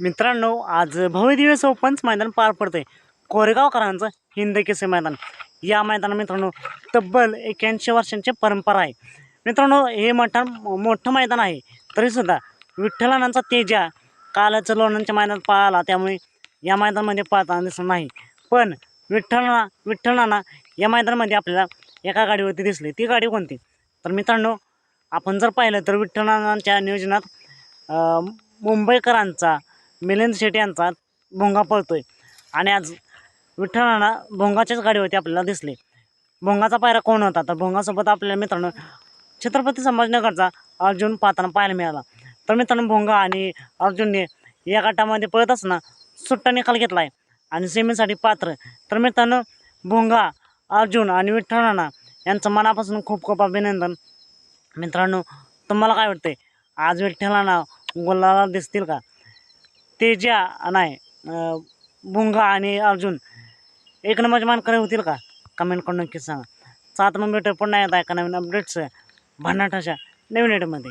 मित्रांनो आज भव्यदिव्य चौपंच मैदान पार पडतंय. कोरेगावकरांचं हिंद मैदान. या मैदानात मित्रांनो तब्बल एक्याऐंशी वर्षांची परंपरा आहे. मित्रांनो हे मोठा मोठं मैदान आहे. तरीसुद्धा विठ्ठलानांचा तेजा कालचं लोणांच्या मैदानात पाळाला त्यामुळे या मैदानामध्ये पाहताना दिसत नाही. पण विठ्ठलना विठ्ठलनाना या मैदानामध्ये आपल्याला एका गाडीवरती दिसली. ती गाडी कोणती? तर मित्रांनो आपण जर पाहिलं तर विठ्ठलानांच्या नियोजनात मुंबईकरांचा मिलिंद शेट्टी यांचा भोंगा पळतोय. आणि आज विठ्ठलांना भोंगाच्याच गाडीवरती आपल्याला दिसले. भोंगाचा पायरा कोण होता? तर भोंगासोबत आपल्याला मित्रांनो छत्रपती संभाजीनगरचा अर्जुन पाहताना पाहायला मिळाला. तर मित्रांनो भोंगा आणि अर्जुनने या गटामध्ये पळत असताना सुट्टा निकाल घेतला आहे आणि सेमीसाठी पात्र. तर मित्रांनो भोंगा अर्जुन आणि विठ्ठलांना यांचं मनापासून खूप खूप अभिनंदन. मित्रांनो तुम्हाला काय वाटते आज विठ्ठलांना गुलाला दिसतील का? तेजा नाही भुंगा आणि अर्जुन. एक नंबरचे मानकरी होतील का? कमेंट करून नक्कीच सांगा. सात मग पण पुन्हा येत आहे का नवीन अपडेट्स भन्नाटाच्या नवीन एडमध्ये